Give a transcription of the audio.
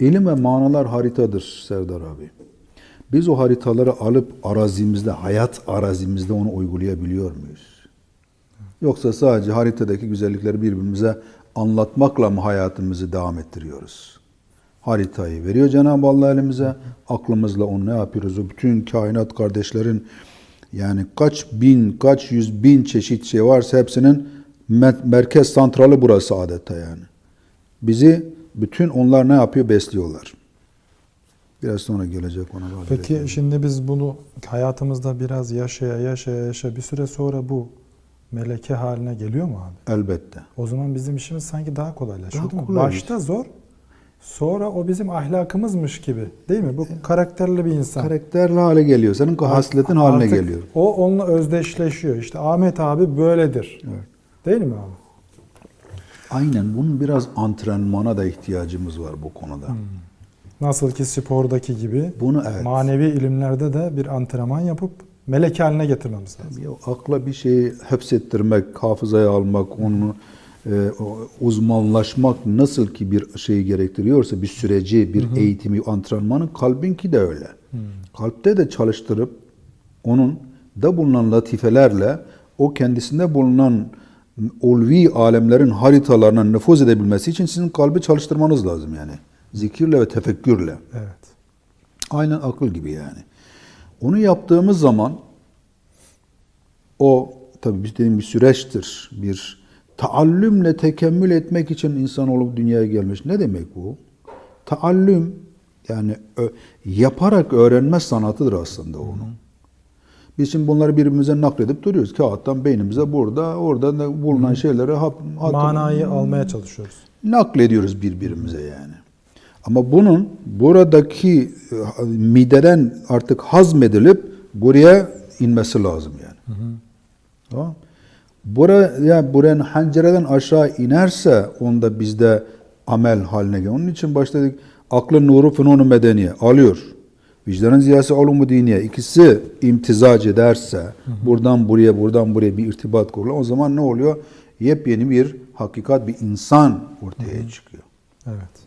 İlim ve manalar haritadır Serdar abi. Biz o haritaları alıp arazimizde, hayat arazimizde onu uygulayabiliyor muyuz? Yoksa sadece haritadaki güzellikleri birbirimize anlatmakla mı hayatımızı devam ettiriyoruz? Haritayı veriyor Cenab-ı Allah elimize. Aklımızla onu ne yapıyoruz? O bütün kainat kardeşlerin yani kaç bin, kaç yüz bin çeşit şey varsa hepsinin mer- merkez santralı burası adeta yani. Bizi bütün onlar ne yapıyor? Besliyorlar. Biraz sonra gelecek ona. Peki şimdi biz bunu hayatımızda biraz yaşaya yaşaya yaşa bir süre sonra bu meleke haline geliyor mu abi? Elbette. O zaman bizim işimiz sanki daha kolaylaşıyor Daha değil mi? Başta zor, sonra o bizim ahlakımızmış gibi değil mi? Bu karakterli bir insan. Karakterli hale geliyor. Senin hasletin haline geliyor. O onunla özdeşleşiyor. İşte Ahmet abi böyledir. Evet. Değil mi abi? Aynen bunun biraz antrenmana da ihtiyacımız var bu konuda. Nasıl ki spordaki gibi Bunu evet. manevi ilimlerde de bir antrenman yapıp melek haline getirmemiz lazım. Ya akla bir şeyi hapsettirmek, hafızaya almak, onu e, uzmanlaşmak nasıl ki bir şeyi gerektiriyorsa bir süreci, bir eğitimi, antrenmanı kalbinki de öyle. Kalpte de çalıştırıp onun da bulunan latifelerle o kendisinde bulunan ulvi alemlerin haritalarına nüfuz edebilmesi için sizin kalbi çalıştırmanız lazım yani. Zikirle ve tefekkürle. Evet. Aynen akıl gibi yani. Onu yaptığımız zaman o tabii biz dediğim bir süreçtir. Bir taallümle tekemmül etmek için insanoğlu dünyaya gelmiş. Ne demek bu? Taallüm yani yaparak öğrenme sanatıdır aslında onun. Biz şimdi bunları birbirimize nakledip duruyoruz. Kağıttan beynimize burada, orada da bulunan şeyleri hap, hatır- Manayı almaya çalışıyoruz. naklediyoruz birbirimize yani. Ama bunun buradaki e, mideden artık hazmedilip buraya inmesi lazım yani. Tamam. Buraya buranın hancereden aşağı inerse onda bizde amel haline geliyor. Onun için başladık aklın nuru fünunu medeniye alıyor. Vicdanın ziyası ulumu diniye. İkisi imtizac ederse buradan buraya buradan buraya bir irtibat kuruluyor. O zaman ne oluyor? Yepyeni bir hakikat, bir insan ortaya çıkıyor. Evet.